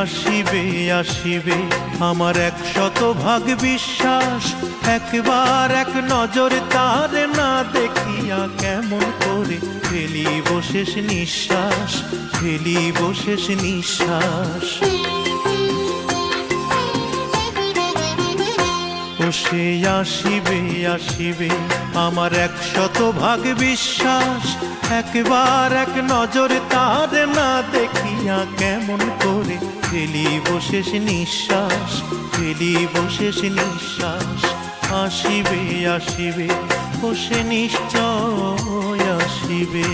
আসিবে আসিবে। আমার এক শত ভাগ বিশ্বাস, একবার এক নজর তার না দেখিয়া কেমন করে ফেলি বসেস নিঃশ্বাস ফেলি বসেস নিঃশ্বাস। সে আসিবে আসিবে। আমার একশত ভাগ বিশ্বাস, একবার এক নজর তার না দেখিয়া কেমন করে ফেলিব শেষ নিঃশ্বাস, ফেলিব শেষ নিঃশ্বাস। আসিবে আসিবে, ও সে নিশ্চয় আসিবে।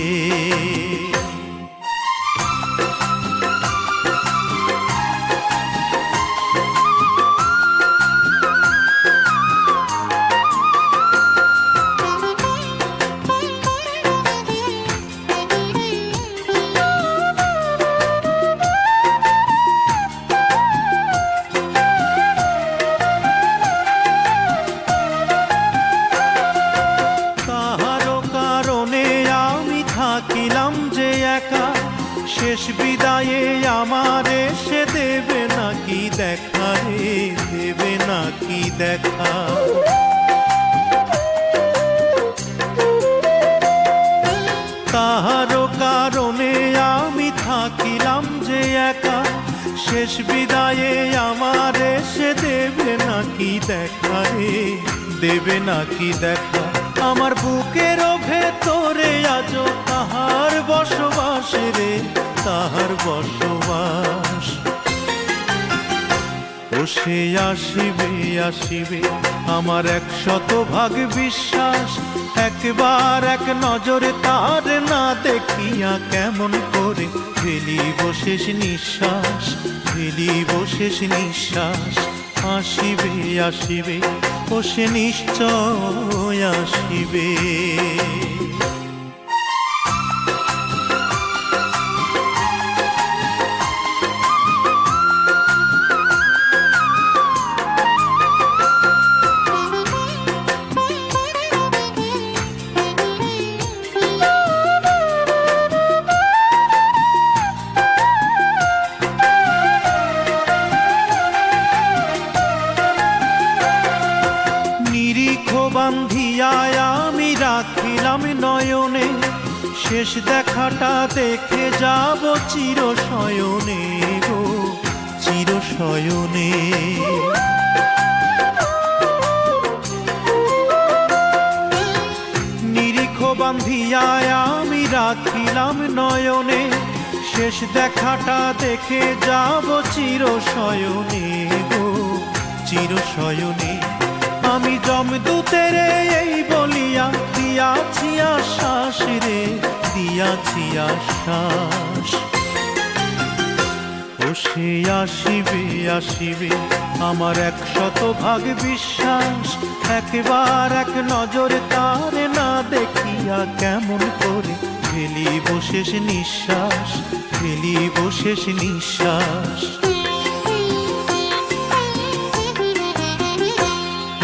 শেষ বিদায়ে আমার এসে দেবে নাকি দেখা রে? দেবে নাকি দেখা? কাহারো কারণে আমি থাকিলাম যে একা। শেষ বিদায়ে আমার এসে দেবে নাকি দেখা রে? দেবে নাকি দেখা? আমার বুকের ভেতরে আজ তাহার বসবাস তাহার বসবাস। ও সে আসিবে আসিবে, আমার একশত ভাগ বিশ্বাস। একবার এক নজরে তার না দেখিয়া কেমন করে ফেলিব শেষ নিঃশ্বাস, ফেলিব শেষ নিঃশ্বাস। আসিবে আসিবে, ও সে নিশ্চয় আসিবে। বান্ধিয়ায় আমি রাখিলাম নয়নে। শেষ দেখাটা দেখে যাব চির শয়নে গো চির শয়নে নিরিখ বান্ধিয়ায় আমি রাখিলাম নয়নে। শেষ দেখাটা দেখে যাব চির শয়নে গো চির শয়নে আমি জমদূতের এই বলিয়া দিয়াছি আশ্বাস রে, দিয়াছি আশ্বাস। ও সে আসিবে আসিবে আমার একশত ভাগ বিশ্বাস, একবার এক নজর তার না দেখিয়া কেমন করে ফেলিব শেষ নিঃশ্বাস, ফেলিব শেষ নিঃশ্বাস।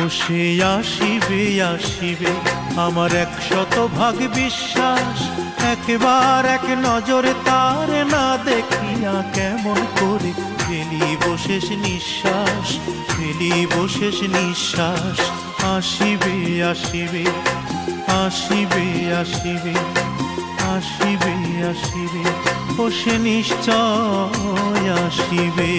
সে আসিবে আসিবে। আমার একশত ভাগ বিশ্বাস, একবার এক নজরে তার না দেখিয়া কেমন করে ফেলিব শেষ নিঃশ্বাস, ফেলিব শেষ নিঃশ্বাস। আসিবে আসিবে আসিবে আসিবে আসিবে আসিবে, ও সে নিশ্চয় আসিবে।